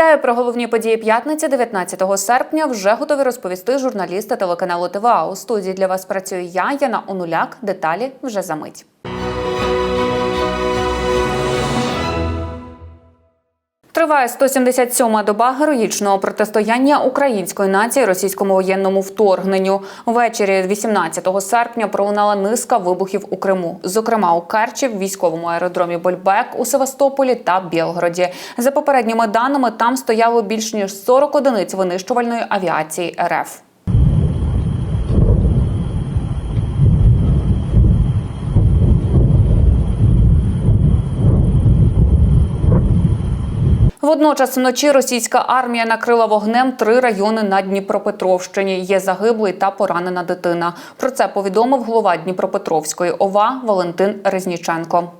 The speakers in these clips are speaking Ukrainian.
Вітаю про головні події п'ятниці 19 серпня. Вже готові розповісти журналісти телеканалу ТВА. У студії для вас працюю я, Яна Онуляк. Деталі вже за мить. Триває 177-ма доба героїчного протистояння української нації російському воєнному вторгненню. Ввечері 18 серпня пролунала низка вибухів у Криму, зокрема у Керчі, в військовому аеродромі Больбек у Севастополі та Білгороді. За попередніми даними, там стояло більш ніж 40 одиниць винищувальної авіації РФ. Водночас вночі російська армія накрила вогнем три райони на Дніпропетровщині. Є загиблий та поранена дитина. Про це повідомив голова Дніпропетровської ОВА Валентин Резніченко.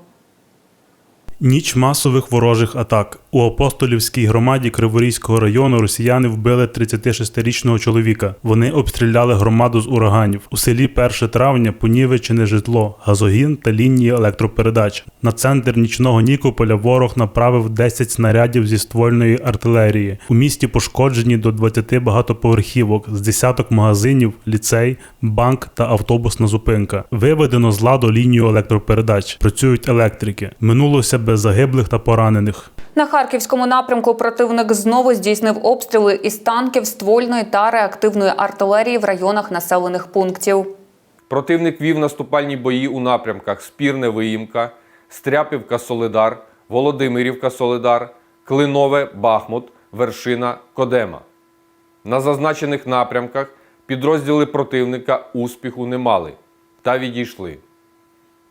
Ніч масових ворожих атак. У апостолівській громаді Криворізького району росіяни вбили 36-річного чоловіка. Вони обстріляли громаду з ураганів. У селі 1 травня понівечене житло, газогін та лінії електропередач. На центр нічного Нікополя ворог направив 10 снарядів зі ствольної артилерії. У місті пошкоджені до 20 багатоповерхівок, з десяток магазинів, ліцей, банк та автобусна зупинка. Виведено з ладу лінію електропередач. Працюють електрики. Минулося без загиблих та поранених. На харківському напрямку противник знову здійснив обстріли із танків, ствольної та реактивної артилерії в районах населених пунктів. Противник вів наступальні бої у напрямках Спірне Виїмка, Стряпівка Солидар, Володимирівка Солидар, Клинове Бахмут, Вершина Кодема. На зазначених напрямках підрозділи противника успіху не мали та відійшли.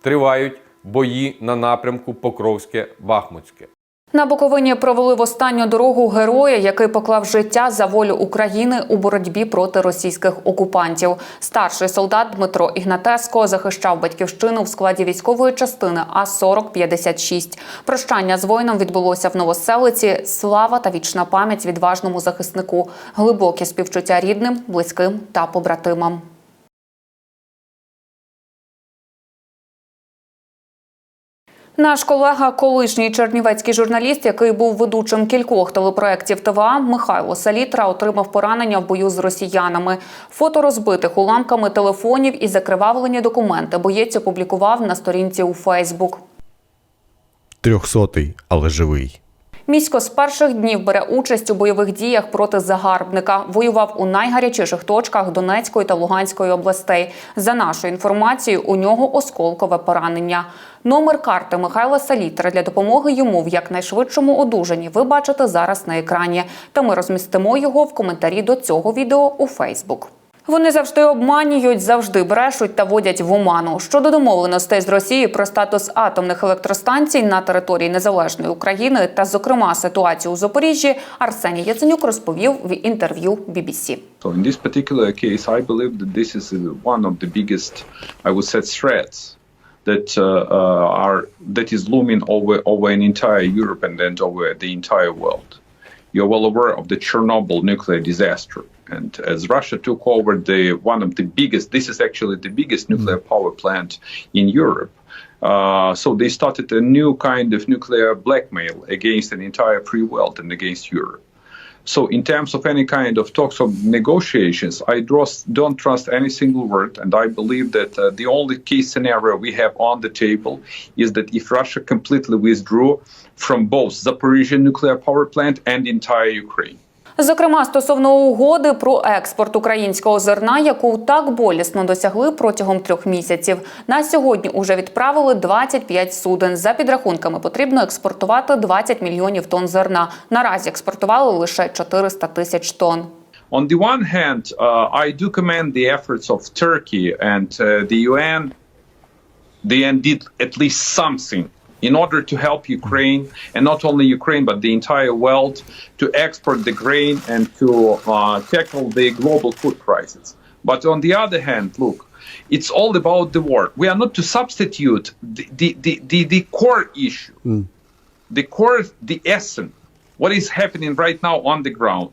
Тривають бої на напрямку Покровське-Бахмутське. На Буковині провели в останню дорогу героя, який поклав життя за волю України у боротьбі проти російських окупантів. Старший солдат Дмитро Ігнатеско захищав батьківщину в складі військової частини А 4056 Прощання з воїном відбулося в Новоселиці. Слава та вічна пам'ять відважному захиснику, глибокі співчуття рідним, близьким та побратимам. Наш колега, колишній чернівецький журналіст, який був ведучим кількох телепроєктів ТВА, Михайло Салітра, отримав поранення в бою з росіянами. Фото розбитих уламками телефонів і закривавлені документи боєць опублікував на сторінці у Фейсбук. Трьохсотий, але живий. Місько з перших днів бере участь у бойових діях проти загарбника. Воював у найгарячіших точках Донецької та Луганської областей. За нашою інформацією, у нього осколкове поранення. Номер карти Михайла Салітера для допомоги йому в якнайшвидшому одужанні ви бачите зараз на екрані. Та ми розмістимо його в коментарі до цього відео у Фейсбук. Вони завжди обманюють, завжди брешуть та водять в оману. Щодо домовленостей з Росією про статус атомних електростанцій на території незалежної України та, зокрема, ситуацію у Запоріжжі, Арсеній Яценюк розповів в інтерв'ю BBC. So in this particular case, I believe that this is one of the biggest, I would say, threats that uh, uh, are that is looming over over an entire Europe and then over the entire world. You're well aware of the Chernobyl nuclear disaster, and as Russia took over the one of the biggest, this is actually the biggest nuclear power plant in Europe. Uh, so they started a new kind of nuclear blackmail against an entire free world and against Europe. So, in terms of any kind of talks or negotiations, I don't trust any single word, and I believe that uh, the only case scenario we have on the table is that if Russia completely withdrew from both the Zaporizhia nuclear power plant and entire Ukraine. Зокрема, стосовно угоди про експорт українського зерна, яку так болісно досягли протягом трьох місяців. На сьогодні уже відправили 25 суден. За підрахунками потрібно експортувати 20 мільйонів тонн зерна. Наразі експортували лише 400 тисяч тонн. On the one hand, uh, I do commend the efforts of Turkey and uh, the UN. The UN did at least something in order to help Ukraine, and not only Ukraine, but the entire world, to export the grain and to uh, tackle the global food crisis. But on the other hand, look, it's all about the war. We are not to substitute the, the, the, the, the core issue, the core, the essence, what is happening right now on the ground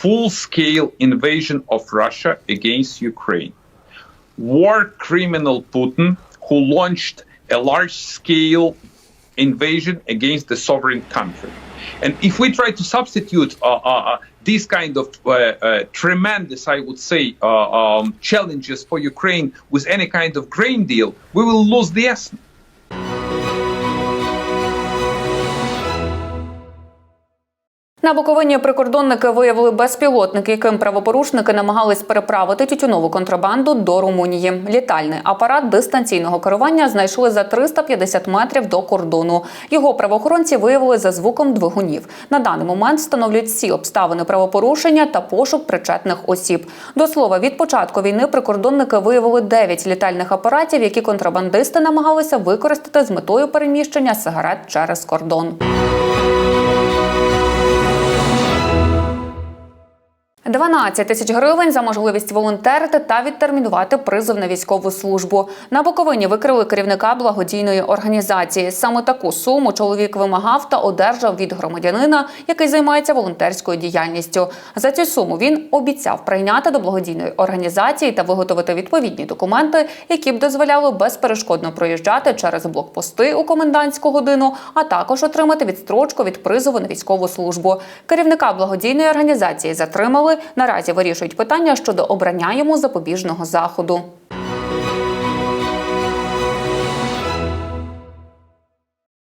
full scale invasion of Russia against Ukraine. War criminal Putin, who launched a large scale invasion against the sovereign country. And if we try to substitute uh, uh, uh, these kind of uh, uh, tremendous, I would say, uh, um, challenges for Ukraine with any kind of grain deal, we will lose the essence. На Буковині прикордонники виявили безпілотник, яким правопорушники намагались переправити тютюнову контрабанду до Румунії. Літальний апарат дистанційного керування знайшли за 350 метрів до кордону. Його правоохоронці виявили за звуком двигунів. На даний момент встановлюють всі обставини правопорушення та пошук причетних осіб. До слова, від початку війни прикордонники виявили 9 літальних апаратів, які контрабандисти намагалися використати з метою переміщення сигарет через кордон. 12 тисяч гривень за можливість волонтерити та відтермінувати призов на військову службу. На Буковині викрили керівника благодійної організації. Саме таку суму чоловік вимагав та одержав від громадянина, який займається волонтерською діяльністю. За цю суму він обіцяв прийняти до благодійної організації та виготовити відповідні документи, які б дозволяли безперешкодно проїжджати через блокпости у комендантську годину, а також отримати відстрочку від призову на військову службу. Керівника благодійної організації затримали. Наразі вирішують питання щодо обрання йому запобіжного заходу.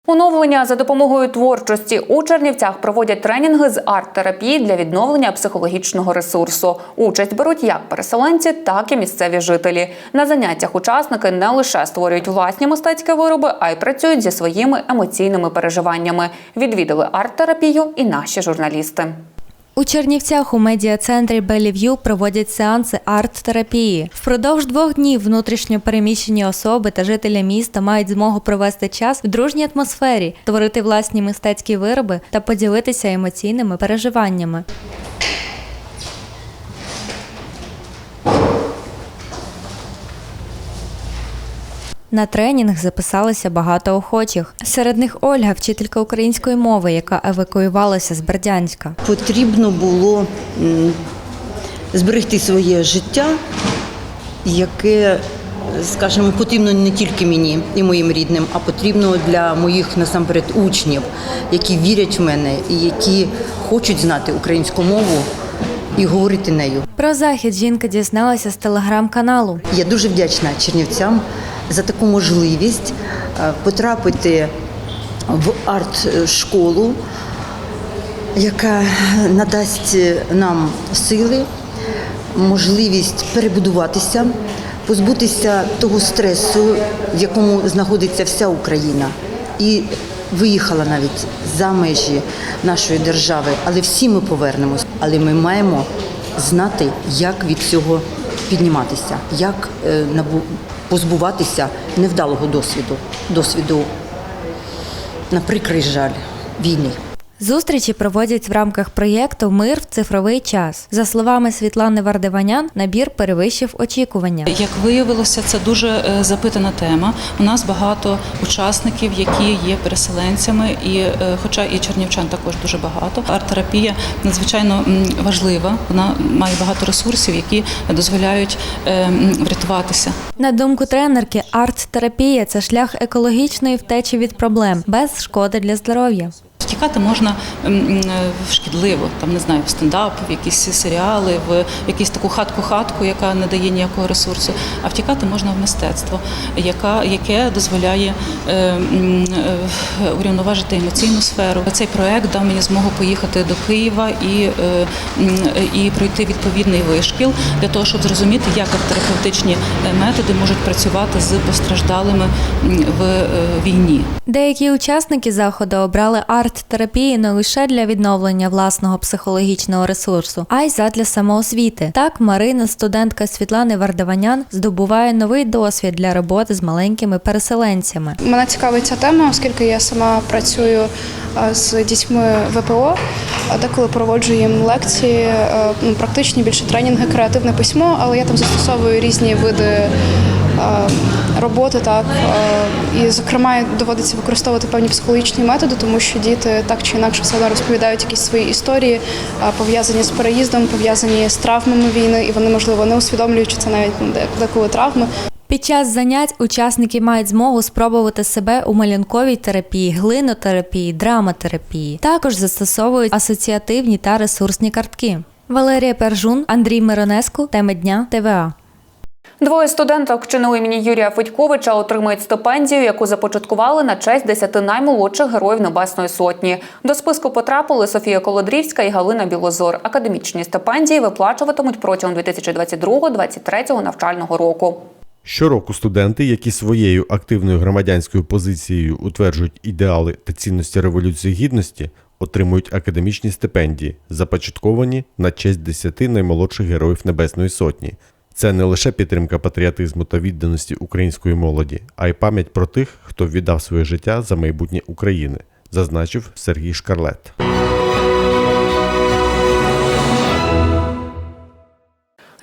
Оновлення за допомогою творчості у Чернівцях проводять тренінги з арт-терапії для відновлення психологічного ресурсу. Участь беруть як переселенці, так і місцеві жителі. На заняттях учасники не лише створюють власні мистецькі вироби, а й працюють зі своїми емоційними переживаннями. Відвідали арт-терапію і наші журналісти. У Чернівцях у медіа-центрі Белів'ю проводять сеанси арт-терапії. Впродовж двох днів внутрішньо переміщені особи та жителі міста мають змогу провести час в дружній атмосфері, творити власні мистецькі вироби та поділитися емоційними переживаннями. На тренінг записалося багато охочих. Серед них Ольга, вчителька української мови, яка евакуювалася з Бердянська. потрібно було зберегти своє життя, яке, скажімо, потрібно не тільки мені і моїм рідним, а потрібно для моїх насамперед учнів, які вірять в мене і які хочуть знати українську мову і говорити нею. Про захід жінка дізналася з телеграм-каналу. Я дуже вдячна чернівцям за таку можливість е, потрапити в арт-школу, яка надасть нам сили, можливість перебудуватися, позбутися того стресу, в якому знаходиться вся Україна. І виїхала навіть за межі нашої держави, але всі ми повернемось. Але ми маємо знати, як від цього підніматися, як е, набу- позбуватися невдалого досвіду, досвіду, на прикрий жаль, війни. Зустрічі проводять в рамках проєкту Мир в цифровий час. За словами Світлани Вардиванян, набір перевищив очікування. Як виявилося, це дуже е, запитана тема. У нас багато учасників, які є переселенцями, і е, хоча і чернівчан також дуже багато. Арт-терапія надзвичайно важлива. Вона має багато ресурсів, які дозволяють е, врятуватися. На думку тренерки, арт-терапія це шлях екологічної втечі від проблем без шкоди для здоров'я. Втікати можна в шкідливо, там не знаю, в стендап, в якісь серіали, в якусь таку хатку-хатку, яка не дає ніякого ресурсу. А втікати можна в мистецтво, яка, яке дозволяє е, е, урівноважити емоційну сферу. Цей проект дав мені змогу поїхати до Києва і, е, і пройти відповідний вишкіл для того, щоб зрозуміти, як терапевтичні е, методи можуть працювати з постраждалими в е, війні. Деякі учасники заходу обрали арт-терапію не лише для відновлення власного психологічного ресурсу, а й задля самоосвіти. Так, Марина, студентка Світлани Вардаванян, здобуває новий досвід для роботи з маленькими переселенцями. Мене цікавить ця тема, оскільки я сама працюю е, з дітьми ВПО, а деколи проводжу їм лекції, е, ну, практичні більше тренінги, креативне письмо, але я там застосовую різні види роботи, так е, і зокрема доводиться використовувати певні психологічні методи, тому що діти так чи інакше все одно розповідають якісь свої історії, е, пов'язані з переїздом, пов'язані з травмами війни, і вони можливо не усвідомлюють, що це навіть ну, деколи травми. Під час занять учасники мають змогу спробувати себе у малюнковій терапії, глинотерапії, драматерапії. Також застосовують асоціативні та ресурсні картки. Валерія Пержун, Андрій Миронеску, теми дня ТВА. Двоє студенток ЧНУ імені Юрія Федьковича отримують стипендію, яку започаткували на честь десяти наймолодших героїв Небесної Сотні. До списку потрапили Софія Колодрівська і Галина Білозор. Академічні стипендії виплачуватимуть протягом 2022-2023 навчального року. Щороку студенти, які своєю активною громадянською позицією утверджують ідеали та цінності Революції Гідності, отримують академічні стипендії, започатковані на честь 10 наймолодших героїв Небесної Сотні. Це не лише підтримка патріотизму та відданості української молоді, а й пам'ять про тих, хто віддав своє життя за майбутнє України, зазначив Сергій Шкарлет.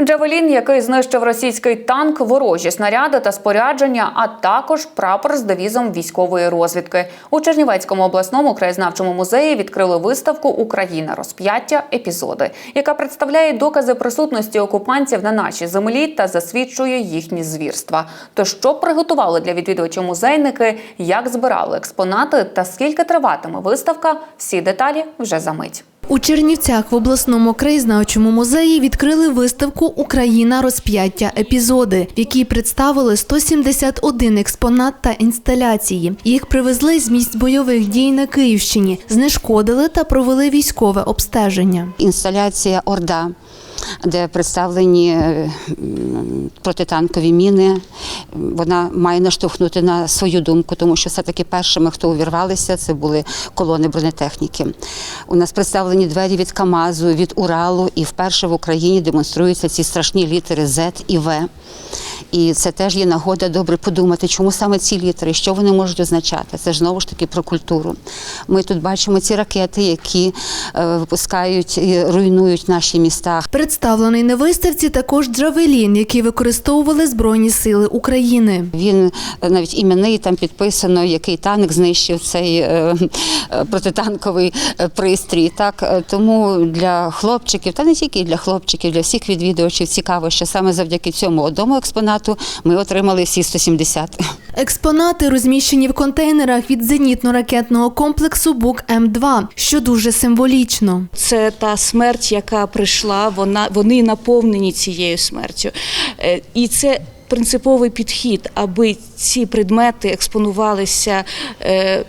Джавелін, який знищив російський танк, ворожі снаряди та спорядження, а також прапор з девізом військової розвідки. У Чернівецькому обласному краєзнавчому музеї відкрили виставку Україна розп'яття епізоди, яка представляє докази присутності окупантів на нашій землі та засвідчує їхні звірства. То що приготували для відвідувачів музейники, як збирали експонати та скільки триватиме виставка? Всі деталі вже за мить. У Чернівцях в обласному краєзнавчому музеї відкрили виставку Україна розп'яття епізоди, в якій представили 171 експонат та інсталяції. Їх привезли з місць бойових дій на Київщині, знешкодили та провели військове обстеження. інсталяція Орда, де представлені е, протитанкові міни. Вона має наштовхнути на свою думку, тому що все-таки першими, хто увірвалися, це були колони бронетехніки. У нас представлені двері від Камазу, від Уралу, і вперше в Україні демонструються ці страшні літери Z і В. І це теж є нагода добре подумати, чому саме ці літери, що вони можуть означати. Це ж знову ж таки про культуру. Ми тут бачимо ці ракети, які е, випускають і руйнують наші міста. Представлений на виставці також джавелін, який використовували Збройні Сили України. Він е, навіть іменний там підписано, який танк знищив цей е, протитанковий пристрій. Так тому для хлопчиків, та не тільки для хлопчиків, для всіх відвідувачів цікаво, що саме завдяки цьому одному експонату ми отримали всі 170. Експонати розміщені в контейнерах від зенітно-ракетного комплексу Бук М2, що дуже символічно. Це та смерть, яка прийшла, вона вони наповнені цією смертю. Е, І це принциповий підхід, аби ці предмети експонувалися е,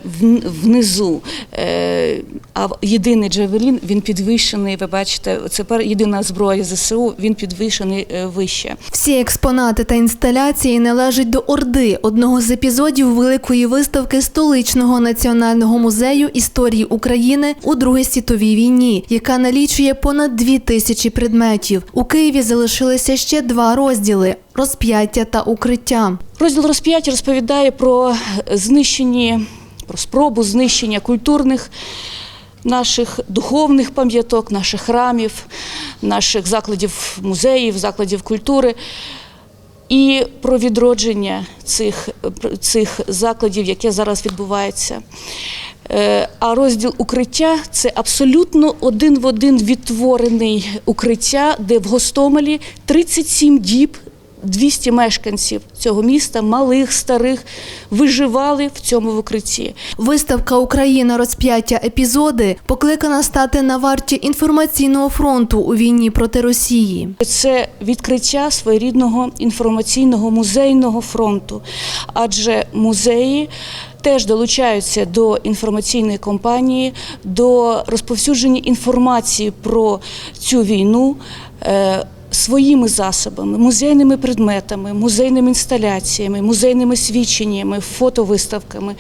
внизу. Е, А єдиний джавелін він підвищений. Ви бачите, тепер єдина зброя ЗСУ. Він підвищений е, вище. Всі експонати та інсталяції належать до Орди, одного з епізодів великої виставки столичного національного музею історії України у Другій світовій війні, яка налічує понад дві тисячі предметів. У Києві залишилися ще два розділи: розп'яття та укриття. Розділ розп'яття розповідає про знищені, про спробу знищення культурних наших духовних пам'яток, наших храмів, наших закладів музеїв, закладів культури. І про відродження цих, цих закладів, яке зараз відбувається. Е, А розділ укриття це абсолютно один в один відтворений укриття, де в Гостомелі 37 діб 200 мешканців цього міста, малих, старих, виживали в цьому укритті. Виставка Україна розп'яття епізоди покликана стати на варті інформаційного фронту у війні проти Росії. Це відкриття своєрідного інформаційного музейного фронту, адже музеї. Теж долучаються до інформаційної кампанії, до розповсюдження інформації про цю війну е, своїми засобами, музейними предметами, музейними інсталяціями, музейними свідченнями, фотовиставками.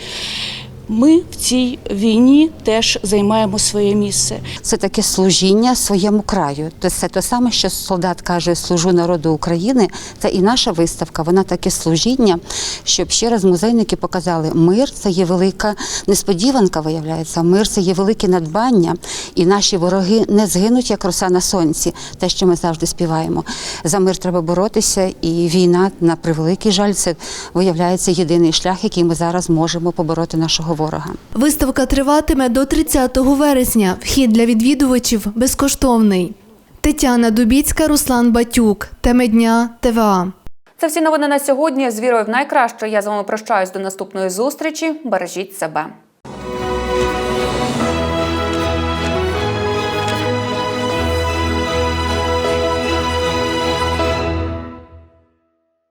Ми в цій війні теж займаємо своє місце. Це таке служіння своєму краю. Це те саме, що солдат каже, служу народу України. Це і наша виставка, вона таке служіння, щоб ще раз музейники показали, мир це є велика несподіванка, виявляється. Мир це є велике надбання, і наші вороги не згинуть, як роса на сонці, те, що ми завжди співаємо. За мир треба боротися, і війна, на превеликий жаль, це виявляється єдиний шлях, який ми зараз можемо побороти нашого ворога. Виставка триватиме до 30 вересня. Вхід для відвідувачів безкоштовний. Тетяна Дубіцька, Руслан Батюк. Теми дня ТВА. Це всі новини на сьогодні. З вірою в найкраще. Я з вами прощаюсь до наступної зустрічі. Бережіть себе.